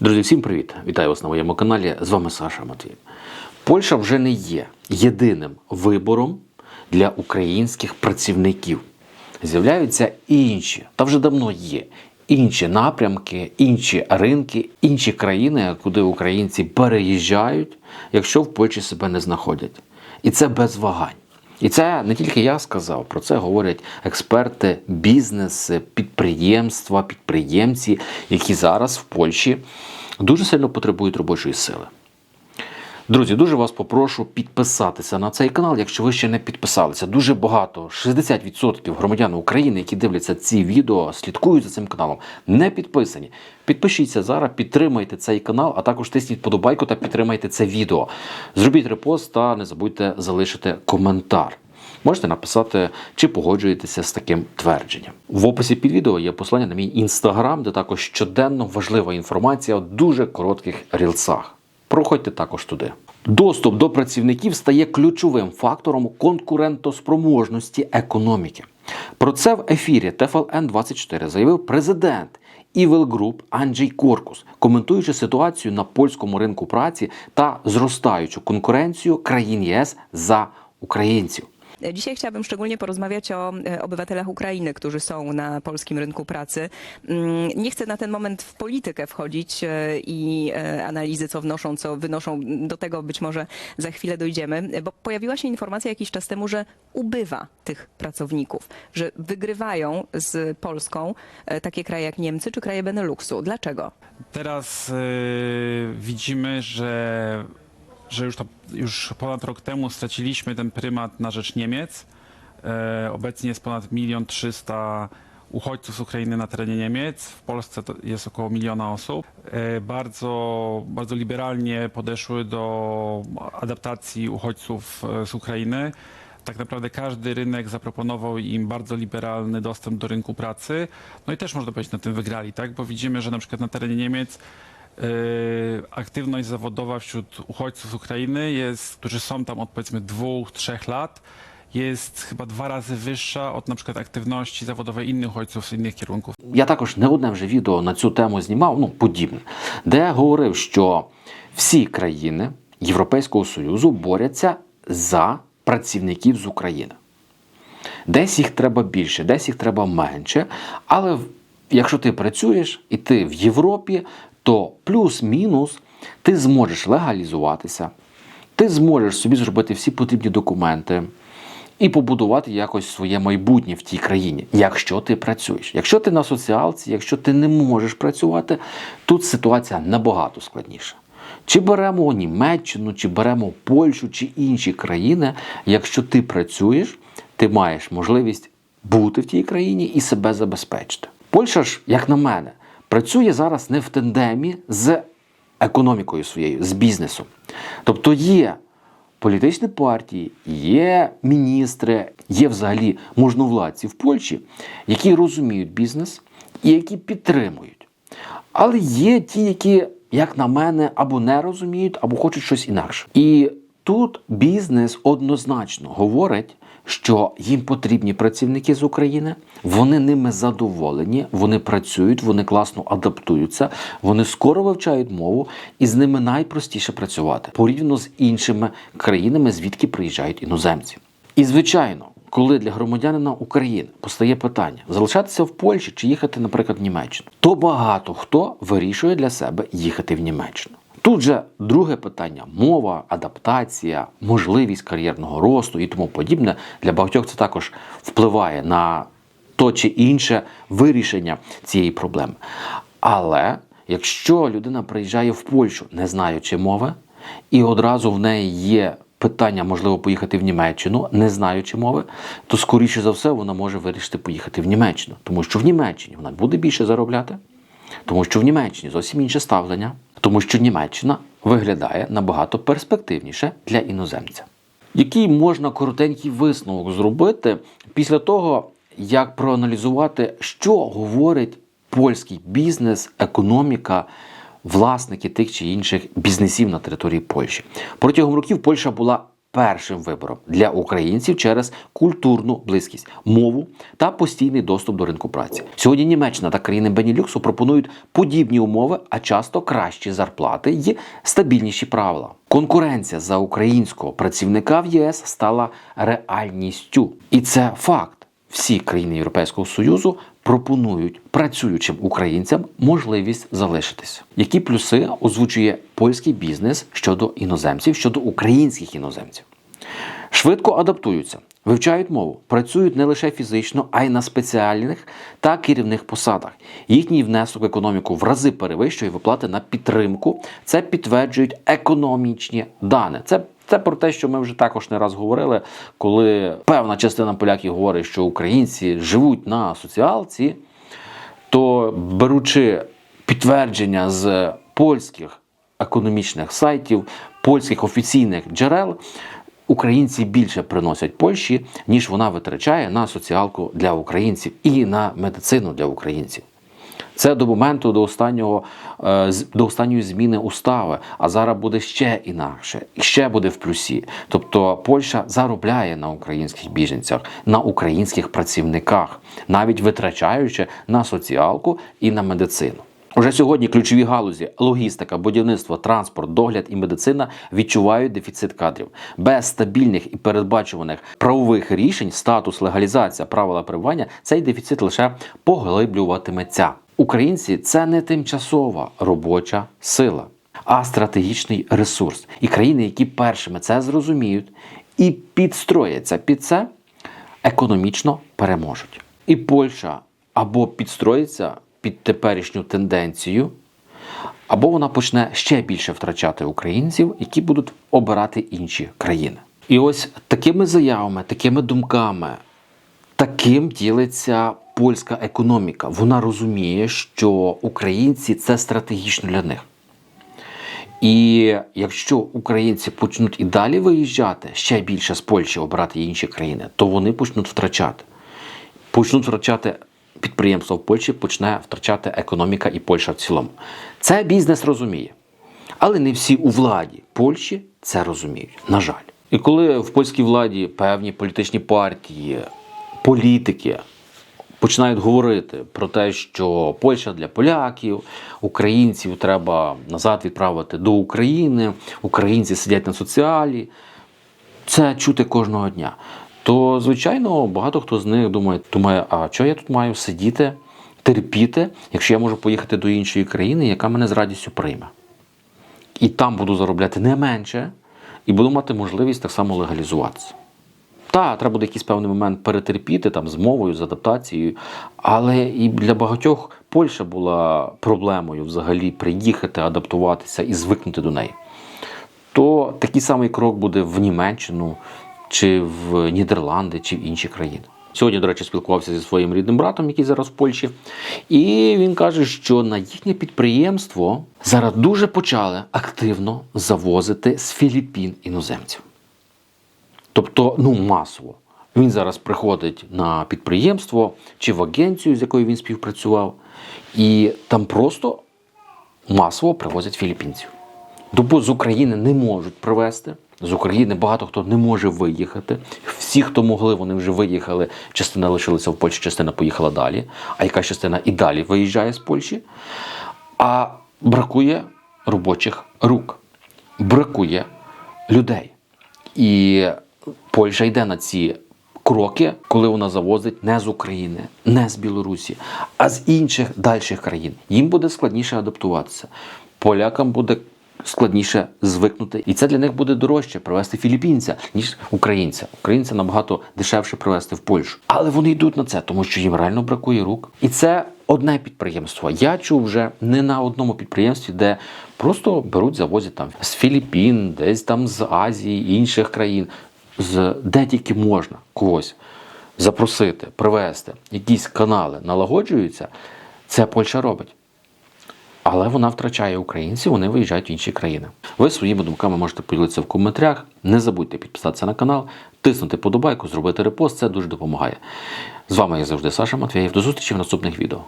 Друзі, всім привіт! Вітаю вас на моєму каналі. З вами Саша Матвій. Польща вже не є єдиним вибором для українських працівників. З'являються інші, та вже давно є інші напрямки, інші ринки, інші країни, куди українці переїжджають, якщо в Польщі себе не знаходять. І це без вагань. І це не тільки я сказав, про це говорять експерти, бізнес, підприємства, підприємці, які зараз в Польщі дуже сильно потребують робочої сили. Друзі, дуже вас попрошу підписатися на цей канал, якщо ви ще не підписалися. Дуже багато, 60% громадян України, які дивляться ці відео, слідкують за цим каналом, не підписані. Підпишіться зараз, підтримайте цей канал, а також тисніть подобайку та підтримайте це відео. Зробіть репост та не забудьте залишити коментар. Можете написати, чи погоджуєтеся з таким твердженням. В описі під відео є посилання на мій інстаграм, де також щоденно важлива інформація у дуже коротких рілсах. Проходьте також туди. Доступ до працівників стає ключовим фактором конкурентоспроможності економіки. Про це в ефірі ТФЛН 24 заявив президент Group Анджей Коркус, коментуючи ситуацію на польському ринку праці та зростаючу конкуренцію країн ЄС за українців. Dzisiaj chciałabym szczególnie porozmawiać o e, obywatelach Ukrainy, którzy są na polskim rynku pracy. Mm, Nie chcę na ten moment w politykę wchodzić e, i e, analizy, co wnoszą, co wynoszą. Do tego być może za chwilę dojdziemy, bo pojawiła się informacja jakiś czas temu, że ubywa tych pracowników, że wygrywają z Polską takie kraje jak Niemcy czy kraje Beneluxu. Dlaczego? Teraz y, widzimy, że, że już, to, już ponad rok temu straciliśmy ten prymat na rzecz Niemiec. E, obecnie jest ponad milion trzysta uchodźców z Ukrainy na terenie Niemiec. W Polsce to jest około miliona osób. E, bardzo, bardzo liberalnie podeszły do adaptacji uchodźców e, z Ukrainy. Tak naprawdę każdy rynek zaproponował im bardzo liberalny dostęp do rynku pracy. No i też można powiedzieć, na tym wygrali, tak? Bo widzimy, że na przykład na terenie Niemiec aktywność zawodowa wśród uchodźców z Ukrainy jest, którzy są tam od powiedzmy dwóch, trzech lat, jest chyba dwa razy wyższa od na przykład aktywności zawodowej innych uchodźców z innych kierunków. Я також не одне вже відео на цю тему знімав, ну подібне, де говорив, що всі країни Європейського Союзу борються за працівників з України. Десь їх треба більше, десь їх треба менше. Але якщо ти працюєш і ти в Європі, то плюс-мінус ти зможеш легалізуватися, ти зможеш собі зробити всі потрібні документи і побудувати якось своє майбутнє в тій країні, якщо ти працюєш. Якщо ти на соціалці, якщо ти не можеш працювати, тут ситуація набагато складніша. Чи беремо Німеччину, чи беремо Польщу, чи інші країни, якщо ти працюєш, ти маєш можливість бути в тій країні і себе забезпечити. Польща ж, як на мене, працює зараз не в тандемі з економікою своєю, з бізнесом. Тобто є політичні партії, є міністри, є взагалі можновладці в Польщі, які розуміють бізнес і які підтримують. Але є ті, які, як на мене, або не розуміють, або хочуть щось інакше. І тут бізнес однозначно говорить, що їм потрібні працівники з України, вони ними задоволені, вони працюють, вони класно адаптуються, вони скоро вивчають мову, і з ними найпростіше працювати порівняно з іншими країнами, звідки приїжджають іноземці. І звичайно, коли для громадянина України постає питання залишатися в Польщі чи їхати, наприклад, в Німеччину, то багато хто вирішує для себе їхати в Німеччину. Тут же друге питання: мова, адаптація, можливість кар'єрного росту і тому подібне. Для багатьох це також впливає на то чи інше вирішення цієї проблеми. Але якщо людина приїжджає в Польщу, не знаючи мови, і одразу в неї є питання, можливо, поїхати в Німеччину, не знаючи мови, то скоріше за все вона може вирішити поїхати в Німеччину, тому що в Німеччині вона буде більше заробляти, тому що в Німеччині зовсім інше ставлення, тому що Німеччина виглядає набагато перспективніше для іноземця. Який можна коротенький висновок зробити після того, як проаналізувати, що говорить польський бізнес, економіка, власники тих чи інших бізнесів на території Польщі? Протягом років Польща була першим вибором для українців через культурну близькість, мову та постійний доступ до ринку праці. Сьогодні Німеччина та країни Бенілюксу пропонують подібні умови, а часто кращі зарплати і стабільніші правила. Конкуренція за українського працівника в ЄС стала реальністю, і це факт. Всі країни Європейського Союзу пропонують працюючим українцям можливість залишитися. Які плюси озвучує польський бізнес щодо іноземців, щодо українських іноземців? Швидко адаптуються, вивчають мову, працюють не лише фізично, а й на спеціальних та керівних посадах. Їхній внесок в економіку в рази перевищує виплати на підтримку. Це підтверджують економічні дані. Це це про те, що ми вже також не раз говорили, коли певна частина поляків говорить, що українці живуть на соціалці, то беручи підтвердження з польських економічних сайтів, польських офіційних джерел, українці більше приносять Польщі, ніж вона витрачає на соціалку для українців і на медицину для українців. Це до моменту до останнього е, до останньої зміни устави. А зараз буде ще інакше, і ще буде в плюсі. Тобто Польща заробляє на українських біженцях, на українських працівниках, навіть витрачаючи на соціалку і на медицину. Уже сьогодні ключові галузі логістика, будівництво, транспорт, догляд і медицина відчувають дефіцит кадрів. Без стабільних і передбачуваних правових рішень, статус, легалізація, правила перебування, цей дефіцит лише поглиблюватиметься. Українці це не тимчасова робоча сила, а стратегічний ресурс. І країни, які першими це зрозуміють і підстрояться під це, економічно переможуть. І Польща або підстроїться під теперішню тенденцію, або вона почне ще більше втрачати українців, які будуть обирати інші країни. І ось такими заявами, такими думками, таким ділиться польська економіка. Вона розуміє, що українці це стратегічно для них. І якщо українці почнуть і далі виїжджати ще більше з Польщі, обирати інші країни, то вони почнуть втрачати. Почнуть втрачати підприємства в Польщі, почне втрачати економіка і Польща в цілому. Це бізнес розуміє. Але не всі у владі Польщі це розуміють, на жаль. І коли в польській владі певні політичні партії, політики починають говорити про те, що Польща для поляків, українців треба назад відправити до України, українці сидять на соціалі, це чути кожного дня. То, звичайно, багато хто з них думає, думає, а що я тут маю сидіти, терпіти, якщо я можу поїхати до іншої країни, яка мене з радістю прийме. І там буду заробляти не менше, і буду мати можливість так само легалізуватися. Так, треба буде якийсь певний момент перетерпіти там з мовою, з адаптацією. Але і для багатьох Польща була проблемою взагалі приїхати, адаптуватися і звикнути до неї. То такий самий крок буде в Німеччину, чи в Нідерланди, чи в інші країни. Сьогодні, до речі, спілкувався зі своїм рідним братом, який зараз в Польщі, і він каже, що на їхнє підприємство зараз дуже почали активно завозити з Філіппін іноземців. Тобто, ну, масово. Він зараз приходить на підприємство чи в агенцію, з якою він співпрацював, і там просто масово привозять філіппінців. Тобто з України не можуть привезти. З України багато хто не може виїхати. Всі, хто могли, вони вже виїхали. Частина лишилася в Польщі, частина поїхала далі. А яка частина і далі виїжджає з Польщі. А бракує робочих рук, бракує людей. І Польща йде на ці кроки, коли вона завозить не з України, не з Білорусі, а з інших дальших країн. Їм буде складніше адаптуватися. Полякам буде складніше звикнути, і це для них буде дорожче привезти філіппінця, ніж українця. Українця набагато дешевше привезти в Польщу. Але вони йдуть на це, тому що їм реально бракує рук. І це одне підприємство. Я чув вже не на одному підприємстві, де просто беруть, завозять там з Філіппін, десь там з Азії, інших країн, де тільки можна когось запросити, привезти, якісь канали налагоджуються. Це Польща робить. Але вона втрачає українців, вони виїжджають в інші країни. Ви своїми думками можете поділитися в коментарях. Не забудьте підписатися на канал, тиснути подобайку, зробити репост. Це дуже допомагає. З вами як завжди Саша Матвєєв. До зустрічі в наступних відео.